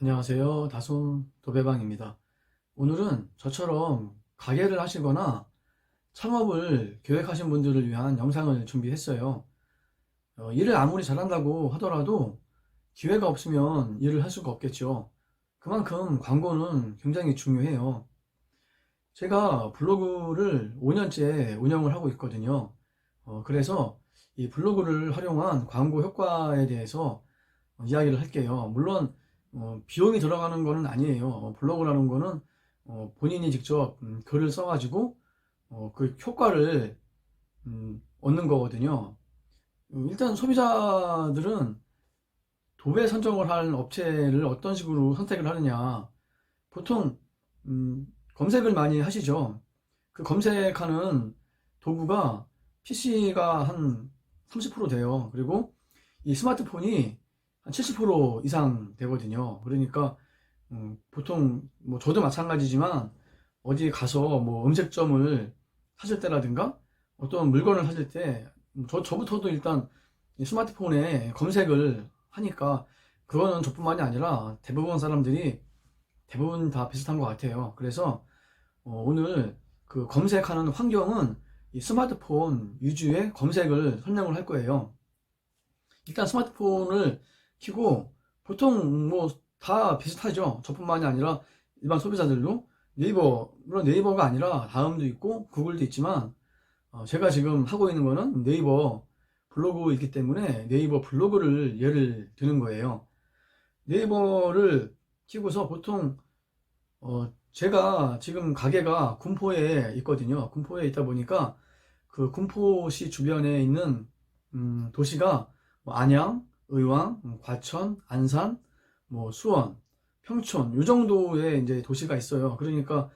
안녕하세요. 다솜 도배방입니다. 오늘은 저처럼 가게를 하시거나 창업을 계획하신 분들을 위한 영상을 준비했어요. 어, 일을 아무리 잘한다고 하더라도 기회가 없으면 일을 할 수가 없겠죠. 그만큼 광고는 굉장히 중요해요. 제가 블로그를 5년째 운영을 하고 있거든요. 어, 그래서 이 블로그를 활용한 광고 효과에 대해서 어, 이야기를 할게요. 물론 어, 비용이 들어가는 거는 아니에요. 어, 블로그라는 거는 어, 본인이 직접 음, 글을 써가지고 어, 그 효과를 음, 얻는 거거든요. 음, 일단 소비자들은 도배 선정을 할 업체를 어떤 식으로 선택을 하느냐. 보통 음, 검색을 많이 하시죠. 그 검색하는 도구가 PC가 한 30% 돼요. 그리고 이 스마트폰이 한 70% 이상 되거든요. 그러니까 음, 보통 뭐 저도 마찬가지지만 어디 가서 뭐 음식점을 사실 때라든가 어떤 물건을 사실 때 저, 저부터도 일단 이 스마트폰에 검색을 하니까 그거는 저뿐만이 아니라 대부분 사람들이 대부분 다 비슷한 것 같아요. 그래서 어, 오늘 그 검색하는 환경은 이 스마트폰 위주의 검색을 설명을 할 거예요. 일단 스마트폰을 키고 보통 뭐 다 비슷하죠. 저뿐만이 아니라 일반 소비자들도 네이버 물론 네이버가 아니라 다음도 있고 구글도 있지만 어, 제가 지금 하고 있는 거는 네이버 블로그이기 때문에 네이버 블로그를 예를 드는 거예요. 네이버를 키고서 보통 어, 제가 지금 가게가 군포에 있거든요. 군포에 있다 보니까 그 군포시 주변에 있는 음, 도시가 뭐 안양, 의왕, 음, 과천, 안산, 뭐 수원, 평촌 요 정도의 이제 도시가 있어요. 그러니까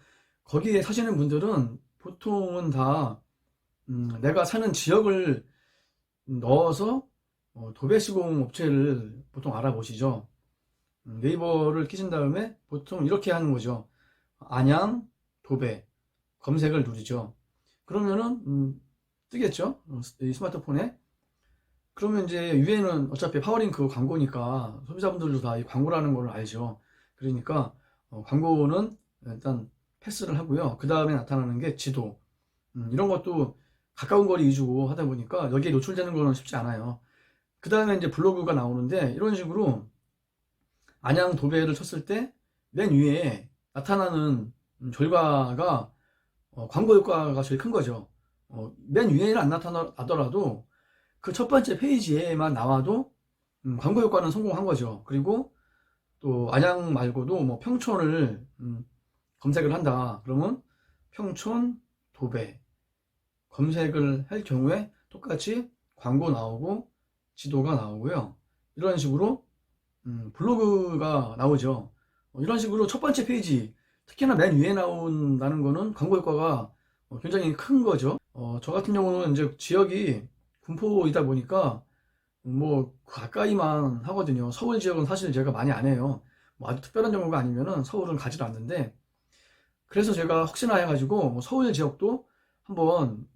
거기에 사시는 분들은 보통은 다 음, 내가 사는 지역을 넣어서 어, 도배 시공 업체를 보통 알아보시죠. 음, 네이버를 키신 다음에 보통 이렇게 하는 거죠. 안양, 도배 검색을 누르죠. 그러면은 음, 뜨겠죠. 어, 이 스마트폰에 그러면 이제 위에는 어차피 파워링크 광고니까 소비자분들도 다 이 광고라는 걸 알죠. 그러니까 어, 광고는 일단 패스를 하고요. 그 다음에 나타나는 게 지도. 음, 이런 것도 가까운 거리 위주고 하다 보니까 여기에 노출되는 거는 쉽지 않아요. 그 다음에 이제 블로그가 나오는데 이런 식으로 안양 도배를 쳤을 때 맨 위에 나타나는 음, 결과가 어, 광고 효과가 제일 큰 거죠. 어, 맨 위에는 안 나타나더라도 그 첫 번째 페이지에만 나와도 음, 광고 효과는 성공한 거죠. 그리고 또 안양 말고도 뭐 평촌을 음, 검색을 한다. 그러면 평촌 도배 검색을 할 경우에 똑같이 광고 나오고 지도가 나오고요. 이런 식으로 음, 블로그가 나오죠. 어, 이런 식으로 첫 번째 페이지 특히나 맨 위에 나온다는 거는 광고 효과가 어, 굉장히 큰 거죠. 어, 저 같은 경우는 이제 지역이 군포이다 보니까 뭐 가까이만 하거든요. 서울 지역은 사실 제가 많이 안 해요. 뭐 아주 특별한 경우가 아니면은 서울은 가지도 않는데 그래서 제가 혹시나 해가지고 뭐 서울 지역도 한번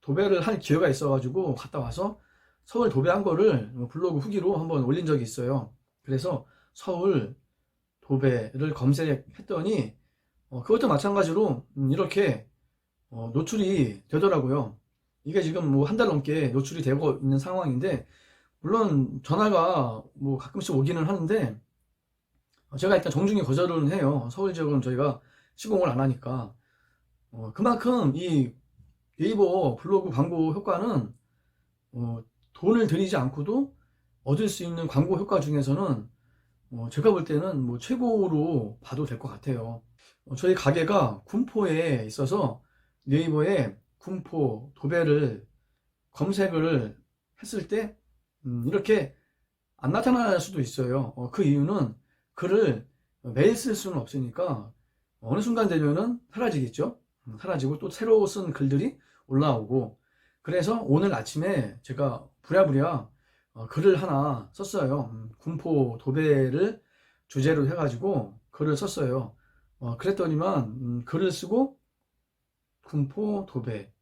도배를 할 기회가 있어가지고 갔다 와서 서울 도배한 거를 뭐 블로그 후기로 한번 올린 적이 있어요. 그래서 서울 도배를 검색했더니 어, 그것도 마찬가지로 음, 이렇게 어, 노출이 되더라고요. 이게 지금 뭐 한 달 넘게 노출이 되고 있는 상황인데 물론 전화가 뭐 가끔씩 오기는 하는데 어, 제가 일단 정중히 거절은 해요. 서울 지역은 저희가 시공을 안 하니까 어, 그만큼 이 네이버 블로그 광고 효과는 어, 돈을 들이지 않고도 얻을 수 있는 광고 효과 중에서는 어, 제가 볼 때는 뭐 최고로 봐도 될 것 같아요. 어, 저희 가게가 군포에 있어서 네이버에 군포 도배를 검색을 했을 때 음, 이렇게 안 나타날 수도 있어요. 어, 그 이유는 글을 매일 쓸 수는 없으니까 어느 순간 되면은 사라지겠죠. 음, 사라지고 또 새로 쓴 글들이 올라오고 그래서 오늘 아침에 제가 부랴부랴 어, 글을 하나 썼어요. 음, 군포 도배를 주제로 해가지고 글을 썼어요. 어, 그랬더니만 음, 글을 쓰고 군포 도배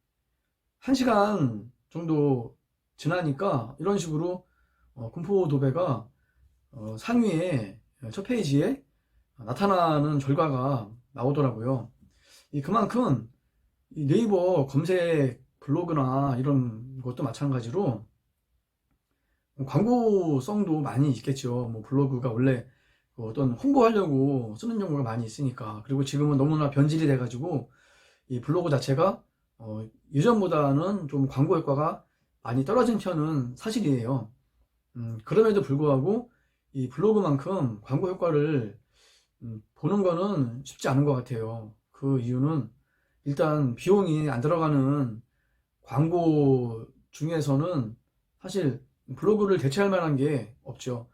한 시간 정도 지나니까 이런 식으로 어, 군포 도배가 어, 상위에 첫 페이지에 나타나는 결과가 나오더라고요. 이 그만큼 이 네이버 검색 블로그나 이런 것도 마찬가지로 광고성도 많이 있겠죠. 뭐 블로그가 원래 그 어떤 홍보하려고 쓰는 경우가 많이 있으니까. 그리고 지금은 너무나 변질이 돼가지고 이 블로그 자체가 어, 예전보다는 좀 광고 효과가 많이 떨어진 편은 사실이에요. 음, 그럼에도 불구하고 이 블로그만큼 광고 효과를 음, 보는 거는 쉽지 않은 것 같아요. 그 이유는 일단 비용이 안 들어가는 광고 중에서는 사실 블로그를 대체할 만한 게 없죠.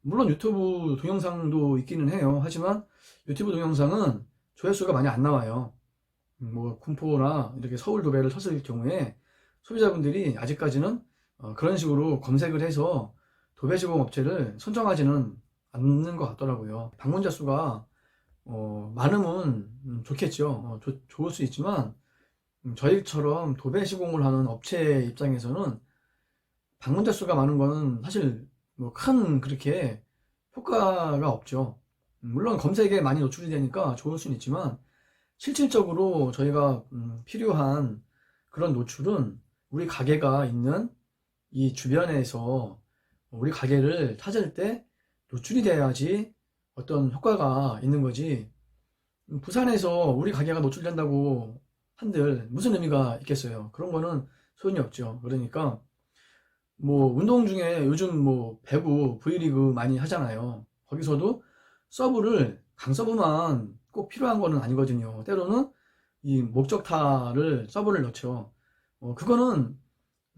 물론 유튜브 동영상도 있기는 해요. 하지만 유튜브 동영상은 조회수가 많이 안 나와요. 음, 뭐 군포나 이렇게 서울 도배를 쳤을 경우에 소비자분들이 아직까지는 어, 그런 식으로 검색을 해서 도배 시공 업체를 선정하지는 않는 것 같더라고요. 방문자 수가 어, 많으면 음, 좋겠죠. 어, 좋- 좋을 수 있지만 음, 저희처럼 도배 시공을 하는 업체 입장에서는 방문자 수가 많은 거는 사실 뭐 큰 그렇게 효과가 없죠. 음, 물론 검색에 많이 노출이 되니까 좋을 수는 있지만 실질적으로 저희가 음, 필요한 그런 노출은 우리 가게가 있는 이 주변에서 우리 가게를 찾을 때 노출이 돼야지 어떤 효과가 있는 거지. 음, 부산에서 우리 가게가 노출된다고 한들 무슨 의미가 있겠어요? 그런 거는 소용이 없죠. 그러니까 뭐 운동 중에 요즘 뭐 배구, V리그 많이 하잖아요. 거기서도 서브를 강서브만 꼭 필요한 거는 아니거든요. 때로는 이 목적타를 서브를 넣죠. 어, 그거는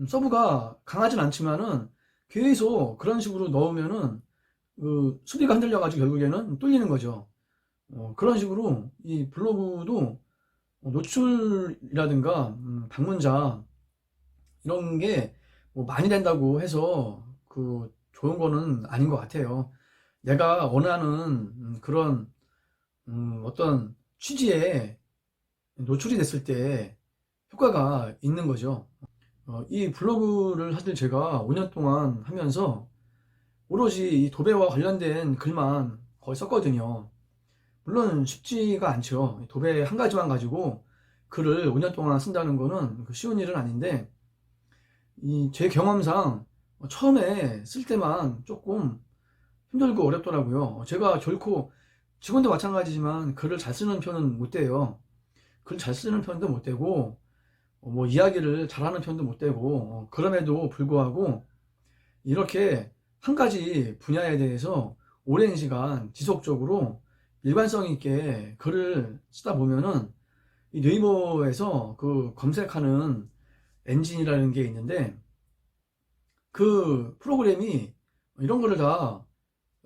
서브가 강하진 않지만은 계속 그런 식으로 넣으면은 그 수비가 흔들려가지고 결국에는 뚫리는 거죠. 어, 그런 식으로 이 블로그도 노출이라든가 음, 방문자 이런 게 뭐 많이 된다고 해서 그 좋은 거는 아닌 것 같아요. 내가 원하는 음, 그런 음, 어떤 취지에 노출이 됐을 때 효과가 있는 거죠. 어, 이 블로그를 사실 제가 5년 동안 하면서 오로지 이 도배와 관련된 글만 거의 썼거든요. 물론 쉽지가 않죠. 도배 한 가지만 가지고 글을 5년 동안 쓴다는 거는 그 쉬운 일은 아닌데, 이 제 경험상 처음에 쓸 때만 조금 힘들고 어렵더라고요. 제가 결코 직원도 마찬가지지만 글을 잘 쓰는 편은 못 돼요. 글 잘 쓰는 편도 못 되고, 어, 뭐 이야기를 잘하는 편도 못 되고, 어, 그럼에도 불구하고 이렇게 한 가지 분야에 대해서 오랜 시간 지속적으로 일관성 있게 글을 쓰다 보면은 이 네이버에서 그 검색하는 엔진이라는 게 있는데 그 프로그램이 이런 거를 다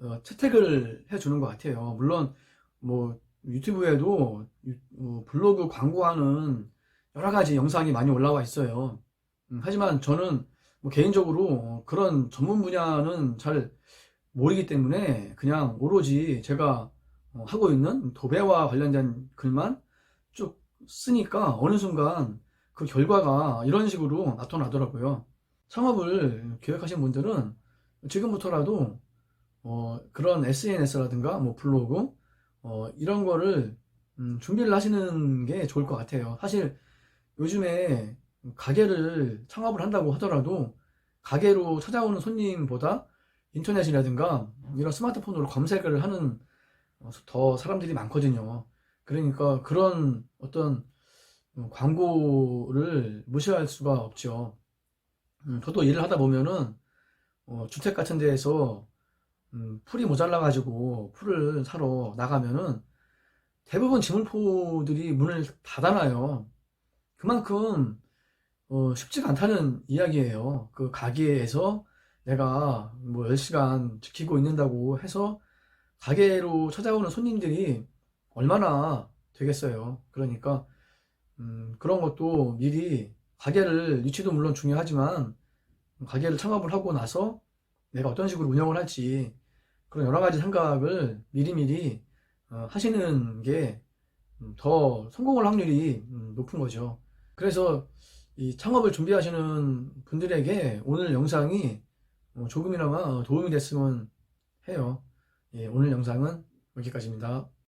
어, 채택을 해주는 것 같아요. 물론 뭐 유튜브에도 유- 어, 블로그 광고하는 여러 가지 영상이 많이 올라와 있어요. 음, 하지만 저는 뭐 개인적으로 어, 그런 전문 분야는 잘 모르기 때문에 그냥 오로지 제가 어, 하고 있는 도배와 관련된 글만 쭉 쓰니까 어느 순간 그 결과가 이런 식으로 나타나더라고요. 창업을 계획하신 분들은 지금부터라도 어, 그런 SNS라든가 뭐 블로그 어, 이런 거를 음, 준비를 하시는 게 좋을 것 같아요. 사실 요즘에 가게를 창업을 한다고 하더라도 가게로 찾아오는 손님보다 인터넷이라든가 이런 스마트폰으로 검색을 하는 어, 더 사람들이 많거든요. 그러니까 그런 어떤 음, 광고를 무시할 수가 없죠. 음, 저도 일을 하다 보면은 어, 주택 같은 데에서 음, 풀이 모자라 가지고 풀을 사러 나가면은 대부분 지물포들이 문을 닫아놔요. 그만큼 어, 쉽지가 않다는 이야기예요. 그 가게에서 내가 뭐 10시간 지키고 있는다고 해서 가게로 찾아오는 손님들이 얼마나 되겠어요. 그러니까 음, 그런 것도 미리 가게를 위치도 물론 중요하지만 가게를 창업을 하고 나서 내가 어떤 식으로 운영을 할지 그런 여러 가지 생각을 미리미리 어, 하시는 게 음, 더 성공할 확률이 음, 높은 거죠. 그래서 이 창업을 준비하시는 분들에게 오늘 영상이 어, 조금이나마 도움이 됐으면 해요. 예, 오늘 영상은 여기까지입니다.